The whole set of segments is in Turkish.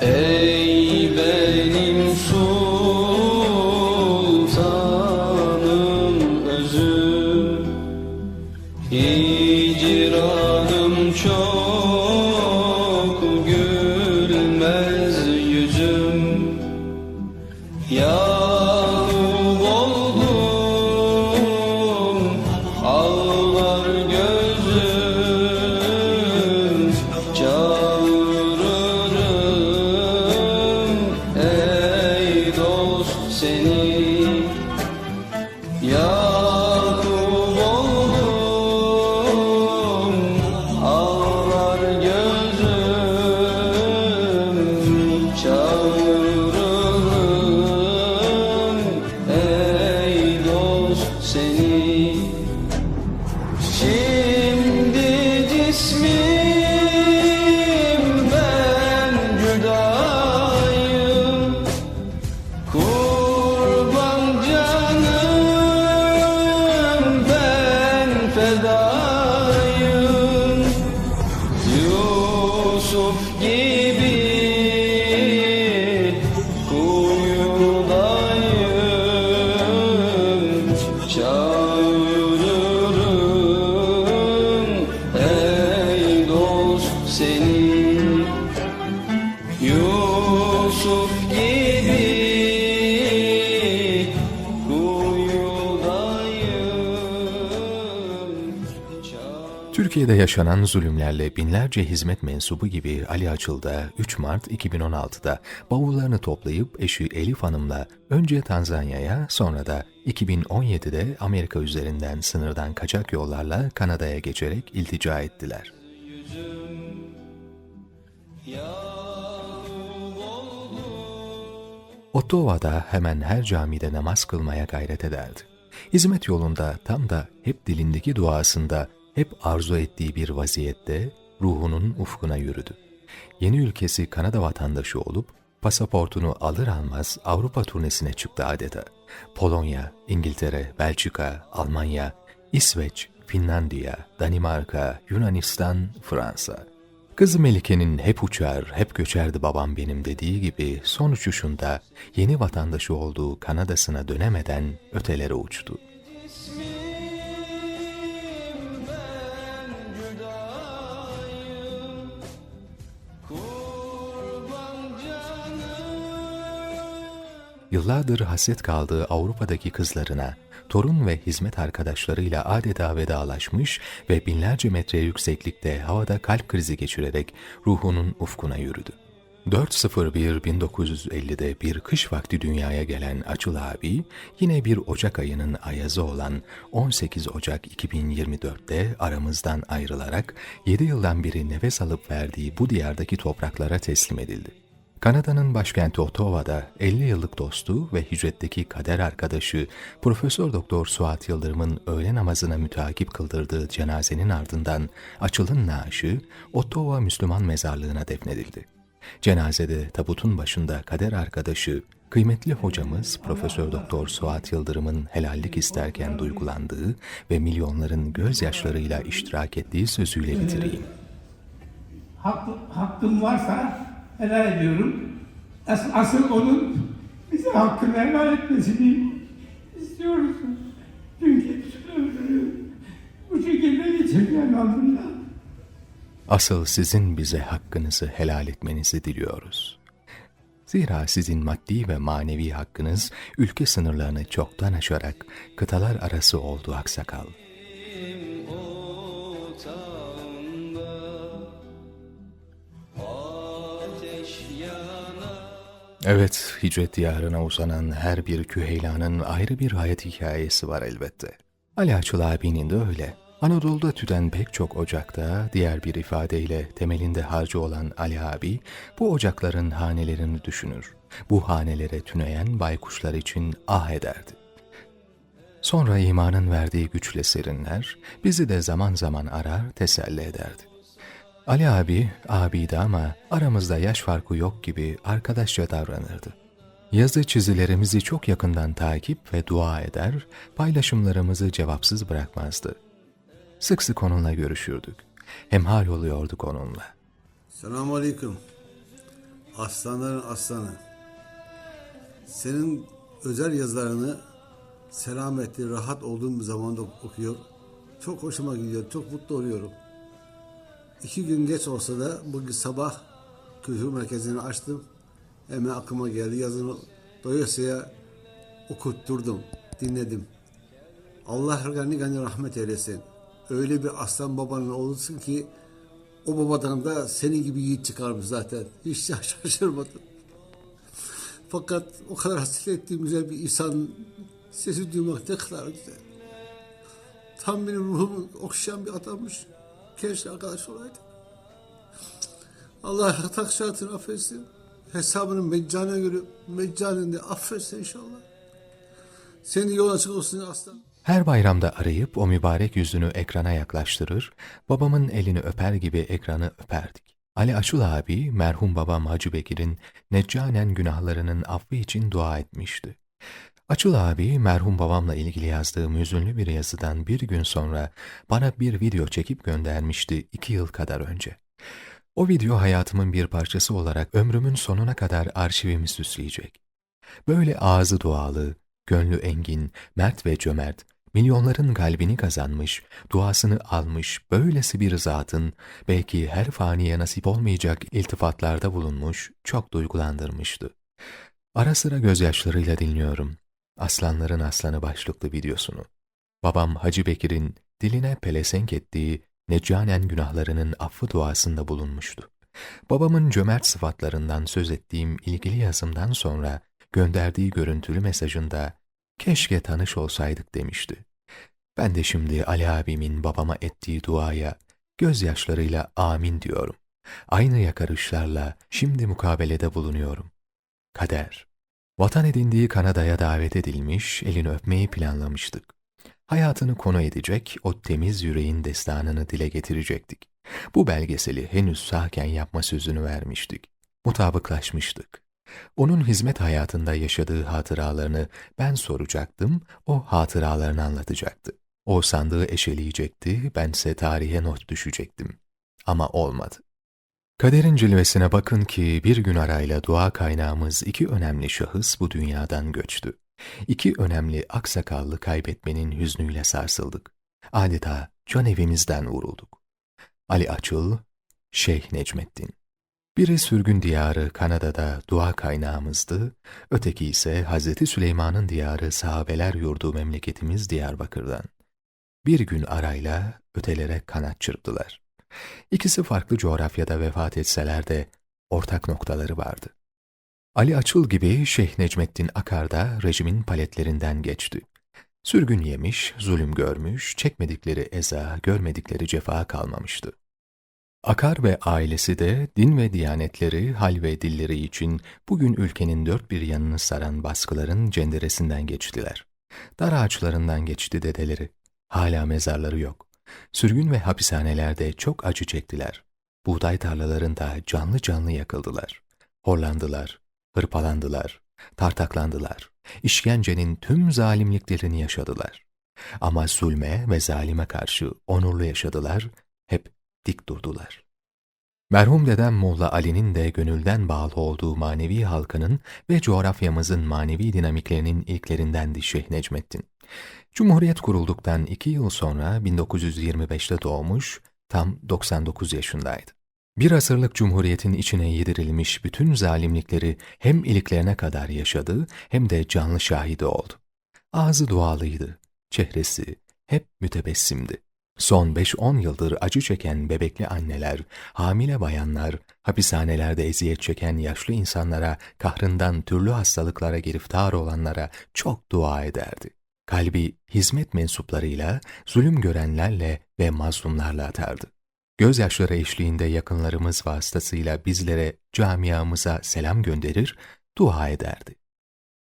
É. ben fedayım Yusuf gibi kuyudayım Çağırırım. Ey dost seni Yusuf gibi Türkiye'de yaşanan zulümlerle binlerce hizmet mensubu gibi Ali Açıl da 3 Mart 2016'da bavullarını toplayıp eşi Elif Hanım'la önce Tanzanya'ya sonra da 2017'de Amerika üzerinden sınırdan kaçak yollarla Kanada'ya geçerek iltica ettiler. Ottawa'da hemen her camide namaz kılmaya gayret ederdi. Hizmet yolunda tam da hep dilindeki duasında, hep arzu ettiği bir vaziyette ruhunun ufkuna yürüdü. Yeni ülkesi Kanada vatandaşı olup pasaportunu alır almaz Avrupa turnesine çıktı adeta. Polonya, İngiltere, Belçika, Almanya, İsveç, Finlandiya, Danimarka, Yunanistan, Fransa. Kızı Melike'nin hep uçar, hep göçerdi babam benim dediği gibi son uçuşunda yeni vatandaşı olduğu Kanada'sına dönemeden ötelere uçtu. Yıllardır hasret kaldığı Avrupa'daki kızlarına, torun ve hizmet arkadaşlarıyla adeta vedalaşmış ve binlerce metre yükseklikte havada kalp krizi geçirerek ruhunun ufkuna yürüdü. 4.01.1950'de bir kış vakti dünyaya gelen Açıl abi, yine bir Ocak ayının ayazı olan 18 Ocak 2024'te aramızdan ayrılarak 7 yıldan beri nefes alıp verdiği bu diyardaki topraklara teslim edildi. Kanada'nın başkenti Ottawa'da 50 yıllık dostu ve hicretteki kader arkadaşı Profesör Doktor Suat Yıldırım'ın öğle namazına müteakip kıldırdığı cenazenin ardından Açıl'ın naaşı Ottawa Müslüman mezarlığına defnedildi. Cenazede tabutun başında kader arkadaşı kıymetli hocamız Profesör Doktor Suat Yıldırım'ın helallik isterken duygulandığı ve milyonların gözyaşlarıyla iştirak ettiği sözüyle bitireyim. Hak, hakkım varsa helal ediyorum. As, asıl onun bize hakkını helal etmesini istiyoruz. Çünkü bu şekilde geçirdi elhamdülillah. Asıl sizin bize hakkınızı helal etmenizi diliyoruz. Zira sizin maddi ve manevi hakkınız ülke sınırlarını çoktan aşarak kıtalar arası oldu aksakal. Evet, hicret diyarına uzanan her bir küheylanın ayrı bir hayat hikayesi var elbette. Ali Açıl abinin de öyle. Anadolu'da tüten pek çok ocakta, diğer bir ifadeyle temelinde harcı olan Ali abi, bu ocakların hanelerini düşünür. Bu hanelere tüneyen baykuşlar için ah ederdi. Sonra imanın verdiği güçle serinler, bizi de zaman zaman arar, teselli ederdi. Ali abi, abiydi ama aramızda yaş farkı yok gibi arkadaşça davranırdı. Yazı çizilerimizi çok yakından takip ve dua eder, paylaşımlarımızı cevapsız bırakmazdı. Sık sık onunla görüşürdük. Hemhal oluyorduk onunla. Selamun Aleyküm. Aslanların aslanı. Senin özel yazılarını selametli, rahat olduğum bir zamanda okuyor. Çok hoşuma gidiyor, çok mutlu oluyorum. İki gün geç olsa da bugün sabah kültür merkezini açtım. Hemen aklıma geldi. Yazını doyasıya okutturdum, dinledim. Allah gani gani rahmet eylesin. Öyle bir aslan babanın oğlusun ki o babadan da senin gibi yiğit çıkarmış zaten. Hiç şaşırmadım. Fakat o kadar hasret ettiğim güzel bir insan Sesi duymak ne kadar güzel. Tam benim ruhumu okşayan bir adammış. Keşke arkadaş olaydı. Allah yatak şartını affetsin. Hesabını meccane göre meccaninde affetsin inşallah. Senin yol açık olsun aslan. Her bayramda arayıp o mübarek yüzünü ekrana yaklaştırır, babamın elini öper gibi ekranı öperdik. Ali Açul abi, merhum babam Hacı Bekir'in neccanen günahlarının affı için dua etmişti. Açıl abi, merhum babamla ilgili yazdığım hüzünlü bir yazıdan bir gün sonra bana bir video çekip göndermişti iki yıl kadar önce. O video hayatımın bir parçası olarak ömrümün sonuna kadar arşivimi süsleyecek. Böyle ağzı dualı, gönlü engin, mert ve cömert, milyonların kalbini kazanmış, duasını almış böylesi bir zatın belki her faniye nasip olmayacak iltifatlarda bulunmuş, çok duygulandırmıştı. Ara sıra gözyaşlarıyla dinliyorum. Aslanların Aslanı başlıklı videosunu. Babam Hacı Bekir'in diline pelesenk ettiği neccanen günahlarının affı duasında bulunmuştu. Babamın cömert sıfatlarından söz ettiğim ilgili yazımdan sonra gönderdiği görüntülü mesajında keşke tanış olsaydık demişti. Ben de şimdi Ali abimin babama ettiği duaya gözyaşlarıyla amin diyorum. Aynı yakarışlarla şimdi mukabelede bulunuyorum. Kader. Vatan edindiği Kanada'ya davet edilmiş, elini öpmeyi planlamıştık. Hayatını konu edecek, o temiz yüreğin destanını dile getirecektik. Bu belgeseli henüz sağken yapma sözünü vermiştik. Mutabıklaşmıştık. Onun hizmet hayatında yaşadığı hatıralarını ben soracaktım, o hatıralarını anlatacaktı. O sandığı eşeleyecekti, bense tarihe not düşecektim. Ama olmadı. Kaderin cilvesine bakın ki bir gün arayla dua kaynağımız iki önemli şahıs bu dünyadan göçtü. İki önemli aksakallı kaybetmenin hüznüyle sarsıldık. Adeta can evimizden vurulduk. Ali Açıl, Şeyh Necmettin. Biri sürgün diyarı Kanada'da dua kaynağımızdı, öteki ise Hazreti Süleyman'ın diyarı sahabeler yurdu memleketimiz Diyarbakır'dan. Bir gün arayla ötelere kanat çırptılar. İkisi farklı coğrafyada vefat etseler de ortak noktaları vardı. Ali Açıl gibi Şeyh Necmettin Akar da rejimin paletlerinden geçti. Sürgün yemiş, zulüm görmüş, çekmedikleri eza, görmedikleri cefa kalmamıştı. Akar ve ailesi de din ve diyanetleri, hal ve dilleri için bugün ülkenin dört bir yanını saran baskıların cenderesinden geçtiler. Dar ağaçlarından geçti dedeleri. Hala mezarları yok. Sürgün ve hapishanelerde çok acı çektiler. Buğday tarlalarında canlı canlı yakıldılar. Horlandılar, hırpalandılar, tartaklandılar. İşkencenin tüm zalimliklerini yaşadılar. Ama zulme ve zalime karşı onurlu yaşadılar, hep dik durdular. Merhum dedem Molla Ali'nin de gönülden bağlı olduğu manevi halkının ve coğrafyamızın manevi dinamiklerinin ilklerindendi Şeyh Necmettin. Cumhuriyet kurulduktan iki yıl sonra 1925'te doğmuş, tam 99 yaşındaydı. Bir asırlık cumhuriyetin içine yedirilmiş bütün zalimlikleri hem iliklerine kadar yaşadı hem de canlı şahidi oldu. Ağzı dualıydı, çehresi hep mütebessimdi. Son 5-10 yıldır acı çeken bebekli anneler, hamile bayanlar, hapishanelerde eziyet çeken yaşlı insanlara, kahrından türlü hastalıklara giriftar olanlara çok dua ederdi. Kalbi hizmet mensuplarıyla, zulüm görenlerle ve mazlumlarla atardı. Gözyaşları eşliğinde yakınlarımız vasıtasıyla bizlere, camiamıza selam gönderir, dua ederdi.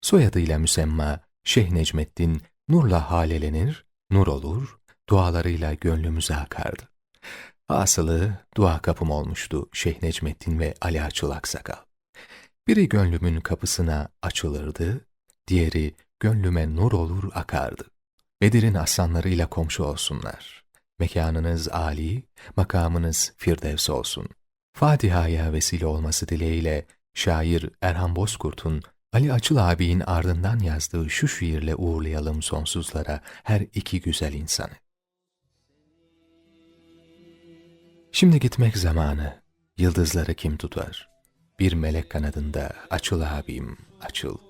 Soyadıyla müsemma Şeyh Necmettin nurla halelenir, nur olur, dualarıyla gönlümüze akardı. Asılı dua kapım olmuştu Şeyh Necmettin ve Ali Açıl Aksakal. Biri gönlümün kapısına açılırdı, diğeri gönlüme nur olur akardı. Bedir'in aslanlarıyla komşu olsunlar. Mekanınız âli, makamınız firdevs olsun. Fatiha'ya vesile olması dileğiyle şair Erhan Bozkurt'un Ali Açıl abinin ardından yazdığı şu şiirle uğurlayalım sonsuzlara her iki güzel insanı. Şimdi gitmek zamanı, yıldızları kim tutar? Bir melek kanadında açıl abim, açıl.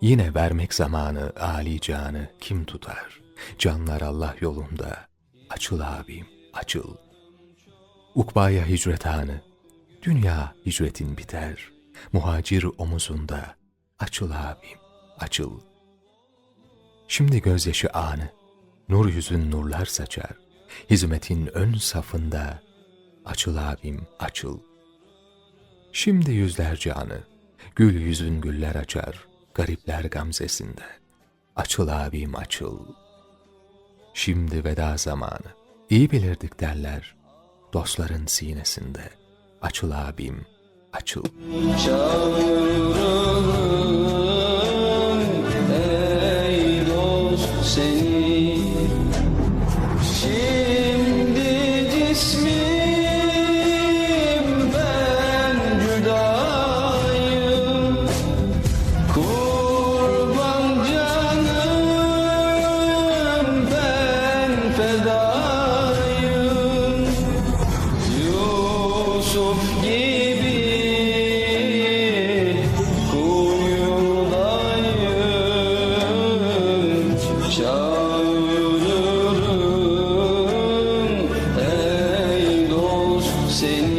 Yine vermek zamanı, âli canı kim tutar? Canlar Allah yolunda, açıl abim, açıl. Ukbaya hicret anı, dünya hicretin biter. Muhacir omuzunda, açıl abim, açıl. Şimdi gözyaşı anı, nur yüzün nurlar saçar. Hizmetin ön safında, açıl abim açıl. Şimdi yüzler canı, gül yüzün güller açar, garipler gamzesinde. Açıl abim açıl. Şimdi veda zamanı, iyi bilirdik derler, dostların sinesinde. Açıl abim, açıl. Çağırırım ey dost seni Çağırırım ey dost seni